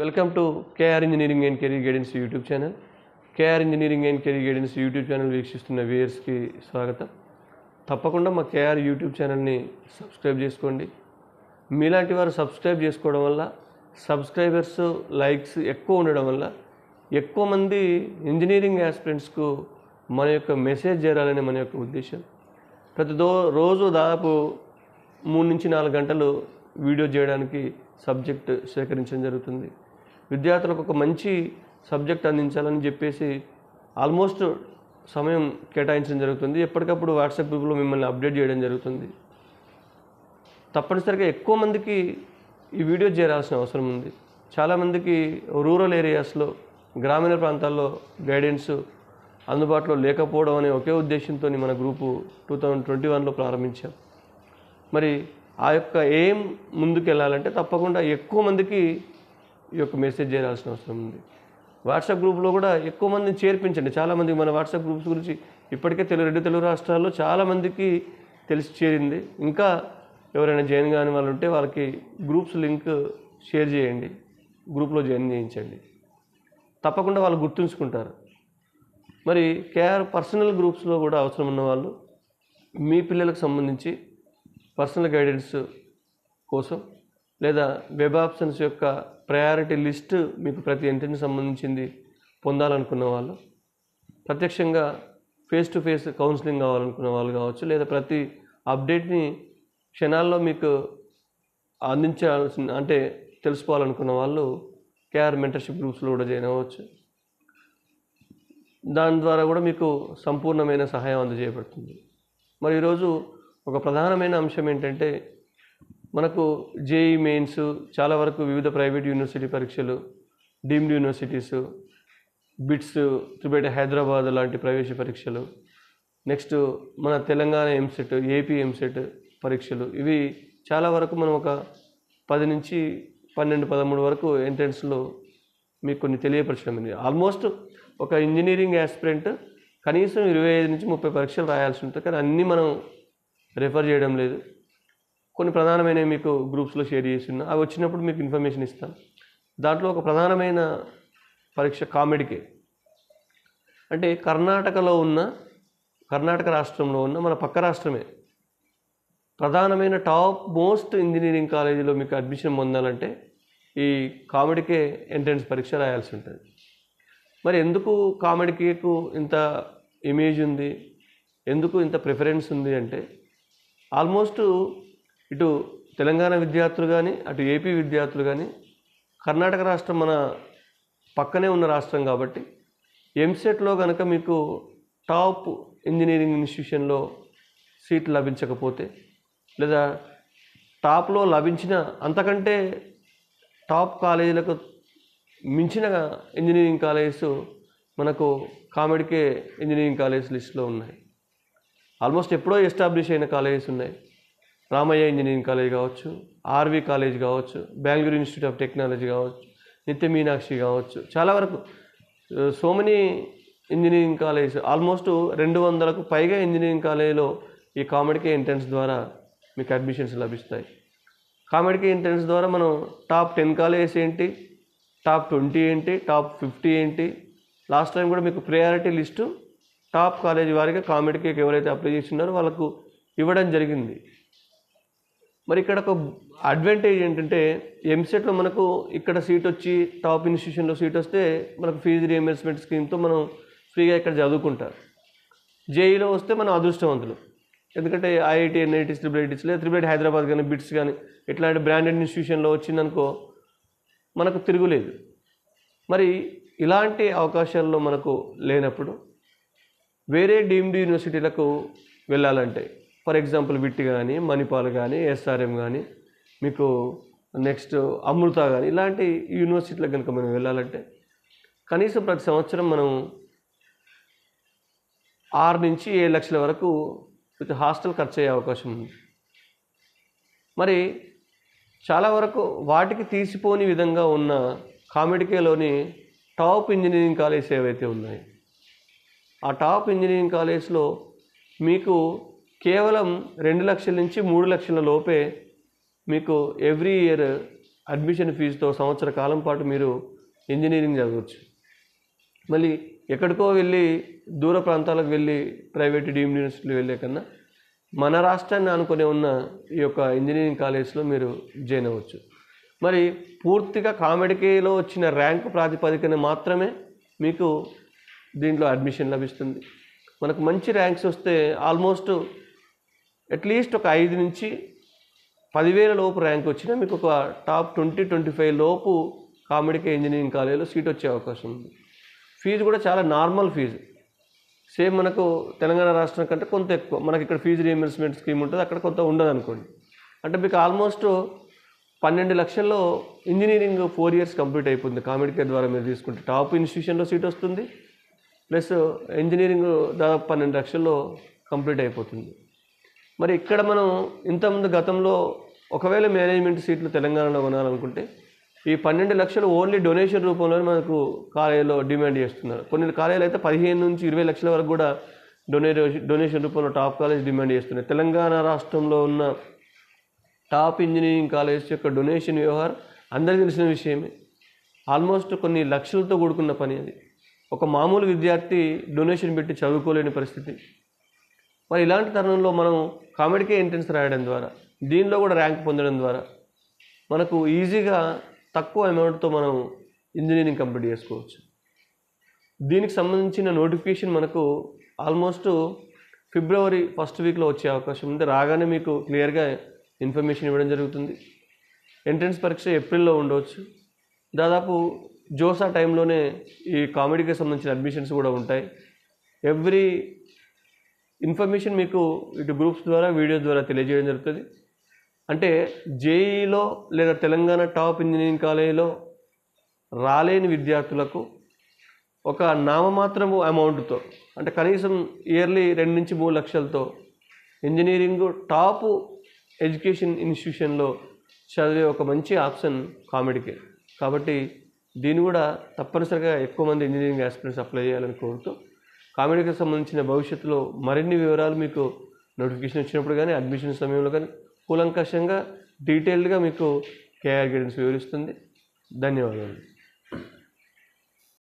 Welcome to KR engineering and career guidance YouTube channel KR engineering and career guidance YouTube channel వీక్షిస్తున్న వ్యూయర్స్కి స్వాగతం. తప్పకుండా మా KR YouTube ఛానల్ని సబ్స్క్రైబ్ చేసుకోండి. మీలాంటి వారు సబ్స్క్రైబ్ చేసుకోవడం వల్ల సబ్స్క్రైబర్స్ లైక్స్ ఎక్కువ ఉండడం వల్ల ఎక్కువ మంది ఇంజనీరింగ్ యాస్పిరెంట్స్కు మన యొక్క మెసేజ్ చేరాలని మన యొక్క ఉద్దేశం. ప్రతిదో రోజు దాదాపు మూడు నుంచి నాలుగు గంటలు వీడియో చేయడానికి సబ్జెక్ట్ సేకరించడం జరుగుతుంది. విద్యార్థులకు ఒక మంచి సబ్జెక్ట్ అందించాలని చెప్పేసి ఆల్మోస్ట్ సమయం కేటాయించడం జరుగుతుంది. ఎప్పటికప్పుడు వాట్సాప్ గ్రూప్లో మిమ్మల్ని అప్డేట్ చేయడం జరుగుతుంది. తప్పనిసరిగా ఎక్కువ మందికి ఈ వీడియో చేరాల్సిన అవసరం ఉంది. చాలామందికి రూరల్ ఏరియాస్లో గ్రామీణ ప్రాంతాల్లో గైడెన్స్ అందుబాటులో లేకపోవడం అనే ఒకే ఉద్దేశంతో మన గ్రూపు టూ థౌజండ్ ట్వంటీ వన్లో ప్రారంభించాం. మరి ఆ యొక్క ఏం ముందుకు వెళ్ళాలంటే తప్పకుండా ఎక్కువ మందికి ఈ యొక్క మెసేజ్ చేయాల్సిన అవసరం ఉంది. వాట్సాప్ గ్రూప్లో కూడా ఎక్కువ మందిని చేర్పించండి. చాలామందికి మన వాట్సాప్ గ్రూప్స్ గురించి ఇప్పటికే తెలుగు రెండు తెలుగు రాష్ట్రాల్లో చాలామందికి తెలిసి చేరింది. ఇంకా ఎవరైనా జాయిన్ కాని వాళ్ళు ఉంటే వాళ్ళకి గ్రూప్స్ లింక్ షేర్ చేయండి. గ్రూప్లో జాయిన్ చేయించండి. తప్పకుండా వాళ్ళు గుర్తుంచుకుంటారు. మరి కేఆర్ పర్సనల్ గ్రూప్స్లో కూడా అవసరం ఉన్న వాళ్ళు మీ పిల్లలకు సంబంధించి పర్సనల్ గైడెన్స్ కోసం లేదా వెబ్ ఆప్షన్స్ యొక్క ప్రయారిటీ లిస్ట్ మీకు ప్రతి ఎంట్రీని సంబంధించింది పొందాలనుకున్న వాళ్ళు ప్రత్యక్షంగా ఫేస్ టు ఫేస్ కౌన్సిలింగ్ కావాలనుకున్న వాళ్ళు కావచ్చు లేదా ప్రతి అప్డేట్ని క్షణాల్లో మీకు అందించాల్సిన అంటే తెలుసుకోవాలనుకున్న వాళ్ళు కేఆర్ మెంటర్షిప్ గ్రూప్స్లో కూడా జాయిన్ అవ్వచ్చు. దాని ద్వారా కూడా మీకు సంపూర్ణమైన సహాయం అందజేయబడుతుంది. మరి ఈరోజు ఒక ప్రధానమైన అంశం ఏంటంటే మనకు జేఈ మెయిన్స్ చాలా వరకు వివిధ ప్రైవేట్ యూనివర్సిటీ పరీక్షలు డీమ్డ్ యూనివర్సిటీస్ బిట్స్ త్రిబేట హైదరాబాద్ లాంటి ప్రవేశ పరీక్షలు నెక్స్ట్ మన తెలంగాణ ఎంసెట్ ఏపీ ఎంసెట్ పరీక్షలు ఇవి చాలా వరకు మనం ఒక పది నుంచి పన్నెండు పదమూడు వరకు ఎంట్రన్స్లో మీకు కొన్ని తెలియపరచడం ఆల్మోస్ట్ ఒక ఇంజనీరింగ్ యాస్పిరెంట్ కనీసం ఇరవై ఐదు నుంచి ముప్పై పరీక్షలు రాయాల్సి ఉంటుంది. కానీ అన్నీ మనం రెఫర్ చేయడం లేదు. కొన్ని ప్రధానమైనవి మీకు గ్రూప్స్లో షేర్ చేస్తున్నా. అవి వచ్చినప్పుడు మీకు ఇన్ఫర్మేషన్ ఇస్తాను దాంట్లో ఒక ప్రధానమైన పరీక్ష కామెడీకే. అంటే కర్ణాటకలో ఉన్న కర్ణాటక రాష్ట్రంలో ఉన్న మన పక్క రాష్ట్రమే. ప్రధానమైన టాప్ మోస్ట్ ఇంజనీరింగ్ కాలేజీలో మీకు అడ్మిషన్ పొందాలంటే ఈ కామెడీకే ఎంట్రన్స్ పరీక్ష రాయాల్సి ఉంటుంది. మరి ఎందుకు కామెడీకేకు ఇంత ఇమేజ్ ఉంది? ఎందుకు ఇంత ప్రిఫరెన్స్ ఉంది అంటే ఆల్మోస్ట్ ఇటు తెలంగాణ విద్యార్థులు కానీ అటు ఏపీ విద్యార్థులు కానీ కర్ణాటక రాష్ట్రం మన పక్కనే ఉన్న రాష్ట్రం కాబట్టి ఎంసెట్లో కనుక మీకు టాప్ ఇంజనీరింగ్ ఇన్స్టిట్యూషన్లో సీట్ లభించకపోతే లేదా టాప్లో లభించిన అంతకంటే టాప్ కాలేజీలకు మించిన ఇంజనీరింగ్ కాలేజెస్ మనకు కామెడీకే ఇంజనీరింగ్ కాలేజ్ లిస్ట్లో ఉన్నాయి. ఆల్మోస్ట్ ఎప్పుడో ఎస్టాబ్లిష్ అయిన కాలేజెస్ ఉన్నాయి. రామయ్య ఇంజనీరింగ్ కాలేజ్ కావచ్చు ఆర్వి కాలేజ్ కావచ్చు బెంగళూరు ఇన్స్టిట్యూట్ ఆఫ్ టెక్నాలజీ కావచ్చు నిత్య మీనాక్షి కావచ్చు. చాలా వరకు so many engineering college almost రెండు వందలకు పైగా ఇంజనీరింగ్ కాలేజీలో ఈ కామెడీకి ఎంట్రన్స్ ద్వారా మీకు అడ్మిషన్స్ లభిస్తాయి. కామెడీకి ఎంట్రన్స్ ద్వారా మనం టాప్ టెన్ కాలేజెస్ ఏంటి టాప్ ట్వంటీ ఏంటి టాప్ ఫిఫ్టీ ఏంటి లాస్ట్ టైం కూడా మీకు ప్రయారిటీ లిస్టు టాప్ కాలేజ్ వారికి కామెడీకి ఎవరైతే అప్లై చేస్తున్నారో వాళ్ళకు ఇవ్వడం జరిగింది. మరి ఇక్కడ ఒక అడ్వాంటేజ్ ఏంటంటే ఎంసెట్లో మనకు ఇక్కడ సీట్ వచ్చి టాప్ ఇన్స్టిట్యూషన్లో సీట్ వస్తే మనకు ఫీజు రియంబర్స్మెంట్ స్కీమ్తో మనం ఫ్రీగా ఇక్కడ చదువుకుంటారు. జేఈలో వస్తే మనం అదృష్టవంతులు. ఎందుకంటే ఐఐటి ఎన్ఐటీస్ త్రిబుల్ ఐటీస్ లేదా త్రిబుల్ హైదరాబాద్ కానీ బిట్స్ కానీ ఇట్లాంటి బ్రాండెడ్ ఇన్స్టిట్యూషన్లో వచ్చిందనుకో మనకు తిరుగులేదు. మరి ఇలాంటి అవకాశాల్లో మనకు లేనప్పుడు వేరే డీమ్డ్ యూనివర్సిటీలకు వెళ్ళాలంటే ఫర్ ఎగ్జాంపుల్ విట్ కానీ మణిపాల్ కానీ ఎస్ఆర్ఎం కానీ మీకు నెక్స్ట్ అమృత కానీ ఇలాంటి యూనివర్సిటీలకు కనుక మనం వెళ్ళాలంటే కనీసం ప్రతి సంవత్సరం మనం ఆరు నుంచి ఏడు లక్షల వరకు విత్ హాస్టల్ ఖర్చు అయ్యే అవకాశం ఉంది. మరి చాలా వరకు వాటికి తీసిపోని విధంగా ఉన్న కామెడికేలోని టాప్ ఇంజనీరింగ్ కాలేజ్ ఏవైతే ఉన్నాయి ఆ టాప్ ఇంజనీరింగ్ కాలేజ్లో మీకు కేవలం రెండు లక్షల నుంచి మూడు లక్షల లోపే మీకు ఎవ్రీ ఇయర్ అడ్మిషన్ ఫీజుతో సంవత్సర కాలం పాటు మీరు ఇంజనీరింగ్ చదవచ్చు. మళ్ళీ ఎక్కడికో వెళ్ళి దూర ప్రాంతాలకు వెళ్ళి ప్రైవేట్ డీమ్డ్ యూనివర్సిటీలు వెళ్ళే కన్నా మన రాష్ట్రాన్ని అనుకునే ఉన్న ఈ యొక్క ఇంజనీరింగ్ కాలేజ్లో మీరు జాయిన్ అవ్వచ్చు. మరి పూర్తిగా కామెడీకేలో వచ్చిన ర్యాంక్ ప్రాతిపదికన మాత్రమే మీకు దీంట్లో అడ్మిషన్ లభిస్తుంది. మనకు మంచి ర్యాంక్స్ వస్తే ఆల్మోస్ట్ అట్లీస్ట్ ఒక ఐదు నుంచి పదివేల లోపు ర్యాంక్ వచ్చినా మీకు ఒక టాప్ ట్వంటీ ట్వంటీ ఫైవ్ లోపు కామెడీకే ఇంజనీరింగ్ కాలేజీలో సీట్ వచ్చే అవకాశం ఉంది. ఫీజు కూడా చాలా నార్మల్ ఫీజు సేమ్ మనకు తెలంగాణ రాష్ట్రం కంటే కొంత ఎక్కువ. మనకి ఇక్కడ ఫీజు రీఎంబర్స్మెంట్ స్కీమ్ ఉంటుంది అక్కడ కొంత ఉండదు అనుకోండి అంటే మీకు ఆల్మోస్ట్ పన్నెండు లక్షల్లో ఇంజనీరింగ్ ఫోర్ ఇయర్స్ కంప్లీట్ అయిపోతుంది కామెడీకే ద్వారా మీరు తీసుకుంటే. టాప్ ఇన్స్టిట్యూషన్లో సీట్ వస్తుంది. ప్లస్ ఇంజనీరింగ్ దాదాపు పన్నెండు లక్షల్లో కంప్లీట్ అయిపోతుంది. మరి ఇక్కడ మనం ఇంతకుముందు గతంలో ఒకవేళ మేనేజ్మెంట్ సీట్లు తెలంగాణలో కొనాలనుకుంటే ఈ పన్నెండు లక్షలు ఓన్లీ డొనేషన్ రూపంలోనే మనకు కాలేజీలో డిమాండ్ చేస్తున్నారు. కొన్ని కాలేజీలు అయితే పదిహేను నుంచి ఇరవై లక్షల వరకు కూడా డొనేషన్ డొనేషన్ రూపంలో టాప్ కాలేజ్ డిమాండ్ చేస్తున్నాయి. తెలంగాణ రాష్ట్రంలో ఉన్న టాప్ ఇంజనీరింగ్ కాలేజ్ యొక్క డొనేషన్ వ్యవహారం అందరికీ తెలిసిన విషయమే. ఆల్మోస్ట్ కొన్ని లక్షలతో కూడుకున్న పని అది. ఒక మామూలు విద్యార్థి డొనేషన్ పెట్టి చదువుకోలేని పరిస్థితి. మరి ఇలాంటి తరుణంలో మనం కామెడీకే ఎంట్రన్స్ రాయడం ద్వారా దీనిలో కూడా ర్యాంక్ పొందడం ద్వారా మనకు ఈజీగా తక్కువ అమౌంట్తో మనం ఇంజనీరింగ్ కంప్లీట్ చేసుకోవచ్చు. దీనికి సంబంధించిన నోటిఫికేషన్ మనకు ఆల్మోస్ట్ ఫిబ్రవరి ఫస్ట్ వీక్లో వచ్చే అవకాశం ఉంది. రాగానే మీకు క్లియర్గా ఇన్ఫర్మేషన్ ఇవ్వడం జరుగుతుంది. ఎంట్రన్స్ పరీక్ష ఏప్రిల్లో ఉండవచ్చు. దాదాపు జోసా టైంలోనే ఈ కామెడీకి సంబంధించిన అడ్మిషన్స్ కూడా ఉంటాయి. ఎవ్రీ ఇన్ఫర్మేషన్ మీకు ఇటు గ్రూప్స్ ద్వారా వీడియోస్ ద్వారా తెలియజేయడం జరుగుతుంది. అంటే జేఈలో లేదా తెలంగాణ టాప్ ఇంజనీరింగ్ కాలేజీలో రాలేని విద్యార్థులకు ఒక నామమాత్రము అమౌంట్తో అంటే కనీసం ఇయర్లీ రెండు నుంచి మూడు లక్షలతో ఇంజనీరింగ్ టాప్ ఎడ్యుకేషన్ ఇన్స్టిట్యూషన్లో చదివే ఒక మంచి ఆప్షన్ కామెడీకే. కాబట్టి దీన్ని కూడా తప్పనిసరిగా ఎక్కువ మంది ఇంజనీరింగ్ ఆస్పిరెంట్స్ అప్లై చేయాలని కోరుతూ కామెడీకి సంబంధించిన భవిష్యత్తులో మరిన్ని వివరాలు మీకు నోటిఫికేషన్ వచ్చినప్పుడు కానీ అడ్మిషన్ సమయంలో కానీ కూలంకషంగా డీటెయిల్డ్గా మీకు కేఆర్ గైడెన్స్ వివరిస్తుంది. ధన్యవాదాలు.